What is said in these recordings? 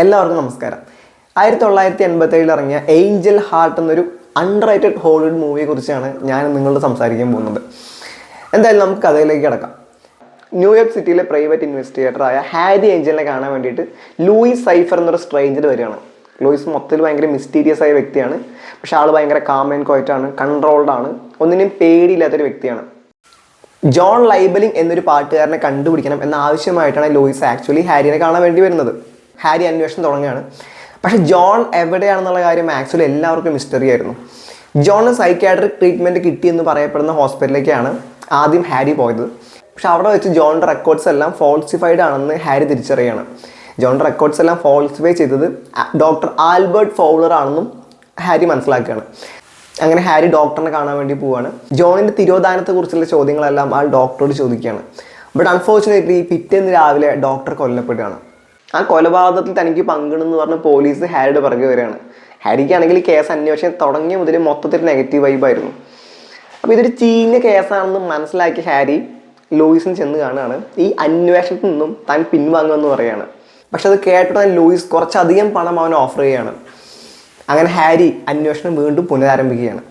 എല്ലാവർക്കും നമസ്കാരം. ആയിരത്തി തൊള്ളായിരത്തി എൺപത്തി ഏഴിൽ ഇറങ്ങിയ ഏഞ്ചൽ ഹാർട്ട് എന്നൊരു അണ്ടർ റൈറ്റഡ് ഹോളിവുഡ് മൂവിയെ കുറിച്ചാണ് ഞാൻ നിങ്ങളോട് സംസാരിക്കാൻ പോകുന്നത്. എന്തായാലും നമുക്ക് കഥയിലേക്ക് കിടക്കാം. ന്യൂയോർക്ക് സിറ്റിയിലെ പ്രൈവറ്റ് ഇൻവെസ്റ്റിഗേറ്ററായ ഹാരി ഏഞ്ചലിനെ കാണാൻ വേണ്ടിയിട്ട് ലൂയിസ് സൈഫർ എന്നൊരു സ്ട്രേഞ്ചർ വരികയാണ്. ലൂയിസ് മൊത്തത്തിൽ ഭയങ്കര മിസ്റ്റീരിയസ് ആയ വ്യക്തിയാണ്. പക്ഷെ ആൾ ഭയങ്കര കാം ആൻഡ് ക്വയറ്റാണ് കൺട്രോൾഡ് ആണ്. ഒന്നിനും പേടിയില്ലാത്തൊരു വ്യക്തിയാണ്. ജോൺ ലൈബലിംഗ് എന്നൊരു പാട്ടുകാരനെ കണ്ടുപിടിക്കണം എന്ന ആവശ്യമായിട്ടാണ് ലൂയിസ് ആക്ച്വലി ഹാരിനെ കാണാൻ വേണ്ടി വരുന്നത്. ഹാരി അന്വേഷണം തുടങ്ങുകയാണ്. പക്ഷെ ജോൺ എവിടെയാണെന്നുള്ള കാര്യം ആക്ച്വലി എല്ലാവർക്കും മിസ്റ്ററി ആയിരുന്നു. ജോണ് സൈക്കാട്രിക് ട്രീറ്റ്മെന്റ് കിട്ടിയെന്ന് പറയപ്പെടുന്ന ഹോസ്പിറ്റലിലേക്കാണ് ആദ്യം ഹാരി പോയത്. പക്ഷെ അവിടെ വെച്ച് ജോണിന്റെ റെക്കോർഡ്സ് എല്ലാം ഫോൾസിഫൈഡ് ആണെന്ന് ഹാരി തിരിച്ചറിയാണ്. ജോണിന്റെ റെക്കോർഡ്സ് എല്ലാം ഫോൾസിഫൈ ചെയ്തത് ഡോക്ടർ ആൽബർട്ട് ഫൗളർ ആണെന്നും ഹാരി മനസ്സിലാക്കുകയാണ്. അങ്ങനെ ഹാരി ഡോക്ടറിനെ കാണാൻ വേണ്ടി പോവുകയാണ്. ജോണിന്റെ തിരോധാനത്തെ കുറിച്ചുള്ള ചോദ്യങ്ങളെല്ലാം ആ ഡോക്ടറോട് ചോദിക്കുകയാണ്. ബട്ട് അൺഫോർച്ചുനേറ്റ്ലി പിറ്റേന്ന് രാവിലെ ഡോക്ടർ കൊല്ലപ്പെടുകയാണ്. ആ കൊലപാതകത്തിൽ തനിക്ക് പങ്കിടുന്നു പറഞ്ഞ് പോലീസ് ഹാരിയുടെ പിറകെ വരികയാണ്. ഹാരിക്കാണെങ്കിൽ കേസ് അന്വേഷണം തുടങ്ങിയ മുതൽ മൊത്തത്തിൽ നെഗറ്റീവ് വൈബായിരുന്നു അപ്പോൾ ഇതൊരു ചീഞ്ഞ കേസാണെന്ന് മനസ്സിലാക്കി ഹാരി ലൂയിസിന് ചെന്ന് കാണുകയാണ്. ഈ അന്വേഷണത്തിൽ നിന്നും താൻ പിൻവാങ്ങുമെന്ന് പറയുകയാണ്. പക്ഷെ അത് കേട്ടിട്ട് ലൂയിസ് കുറച്ചധികം പണം അവൻ ഓഫർ ചെയ്യുകയാണ്. അങ്ങനെ ഹാരി അന്വേഷണം വീണ്ടും പുനരാരംഭിക്കുകയാണ്.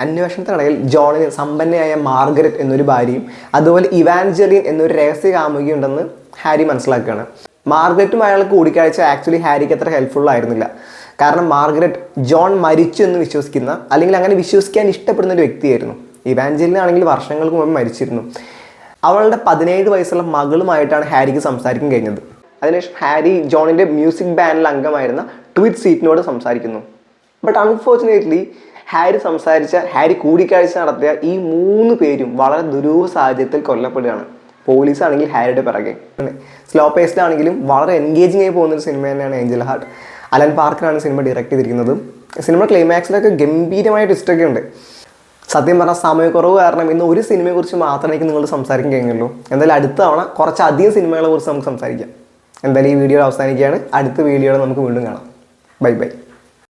അന്വേഷണത്തിനിടയിൽ ജോണിന് സമ്പന്നയായ മാർഗരറ്റ് എന്നൊരു ഭാര്യയും അതുപോലെ ഇവാൻജലിൻ എന്നൊരു രഹസ്യ കാമുകിയുണ്ടെന്ന് ഹാരി മനസ്സിലാക്കുകയാണ്. മാർഗരറ്റും അയാൾ കൂടിക്കാഴ്ച ആക്ച്വലി ഹാരിക്ക് അത്ര ഹെൽപ്ഫുൾ ആയിരുന്നില്ല. കാരണം മാർഗരറ്റ് ജോൺ മരിച്ചു എന്ന് വിശ്വസിക്കുന്ന അല്ലെങ്കിൽ അങ്ങനെ വിശ്വസിക്കാൻ ഇഷ്ടപ്പെടുന്ന ഒരു വ്യക്തിയായിരുന്നു. ഇവാഞ്ചലിനാണെങ്കിൽ വർഷങ്ങൾക്ക് മുമ്പ് മരിച്ചിരുന്നു. അവളുടെ പതിനേഴ് വയസ്സുള്ള മകളുമായിട്ടാണ് ഹാരിക്ക് സംസാരിക്കാൻ കഴിഞ്ഞത്. അതിനുശേഷം ഹാരി ജോണിന്റെ മ്യൂസിക് ബാൻഡിൽ അംഗമായിരുന്ന ട്വിറ്റ് സീറ്റിനോട് സംസാരിക്കുന്നു. ബട്ട് അൺഫോർച്ചുനേറ്റ്ലി ഹാരി സംസാരിച്ച ഹാരി കൂടിക്കാഴ്ച നടത്തിയ ഈ മൂന്ന് പേരും വളരെ ദുരൂഹ സാഹചര്യത്തിൽ കൊല്ലപ്പെടുകയാണ്. പോലീസ് ആണെങ്കിൽ ഹാരിയുടെ പിറകെ. സ്ലോ പേസ്ഡ് ആണെങ്കിലും വളരെ എൻഗേജിങ് ആയി പോകുന്ന ഒരു സിനിമ തന്നെയാണ് ഏഞ്ചൽ ഹാർട്ട് അലൻ പാർക്കറാണ് സിനിമ ഡയറക്റ്റ് ചെയ്തിരിക്കുന്നത്. സിനിമ ക്ലൈമാക്സിലൊക്കെ ഗംഭീരമായ ട്വിസ്റ്റൊക്കെ ഉണ്ട്. സത്യം പറഞ്ഞാൽ സമയക്കുറവ് കാരണം ഇന്ന് ഒരു സിനിമയെക്കുറിച്ച് മാത്രമേ എനിക്ക് നിങ്ങൾ സംസാരിക്കാൻ കഴിഞ്ഞുള്ളൂ എന്തായാലും അടുത്ത തവണ കുറച്ചധികം സിനിമകളെ കുറിച്ച് നമുക്ക് സംസാരിക്കാം. എന്തായാലും ഈ വീഡിയോ അവസാനിക്കുകയാണ്. അടുത്ത വീഡിയോയിൽ നമുക്ക് വീണ്ടും കാണാം. Bye bye